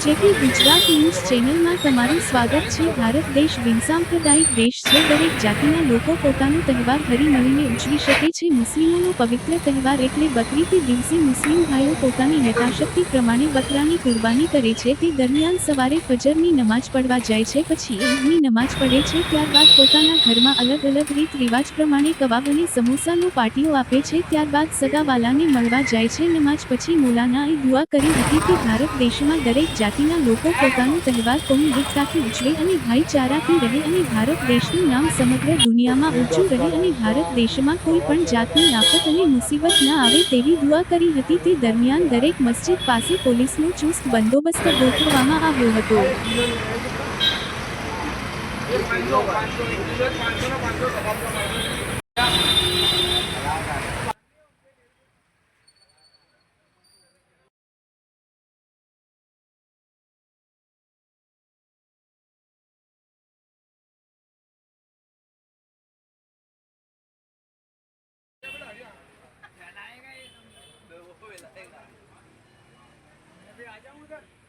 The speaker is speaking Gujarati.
જેપી ગુજરાત ન્યૂઝ ચેનલમાં તમારું સ્વાગત છે. ભારત દેશ બિનસાંપ્રદાયિક દેશ છે. દરેક જાતિના લોકો પોતાનો તહેવાર હરી મળીને ઉજવી શકે છે. મુસ્લિમોનો પવિત્ર તહેવાર એટલે બકરીથી દિવસે મુસ્લિમ ભાઈઓ પોતાની યથાશક્તિ પ્રમાણે બકરાની કુરબાની કરે છે. તે દરમિયાન સવારે ફજરની નમાજ પઢવા જાય છે. પછી ઈદની નમાજ પડે છે. ત્યારબાદ પોતાના ઘરમાં અલગ અલગ રીત રિવાજ પ્રમાણે કબાબ અને સમોસાનો પાટીઓ આપે છે. ત્યારબાદ સગાવાલાને મળવા જાય છે. નમાજ પછી મોલાનાએ દુઆ કરી હતી કે ભારત દેશમાં દરેક જાતિના લોકો પોતાનો તહેવાર કોમી સાથે ઉજવે અને ભાઈચારાથી રહે અને ભારત દેશનું નામ સમગ્ર દુનિયામાં ઊંચું રહે અને ભારત દેશમાં કોઈ પણ જાતની આફત અને મુસીબત ન આવે તેવી દુઆ કરી હતી, તે દરમિયાન દરેક મસ્જિદ પાસે પોલીસનો ચુસ્ત બંદોબસ્ત ગોઠવવામાં આવ્યો હતો. अभी આજે આવું છે.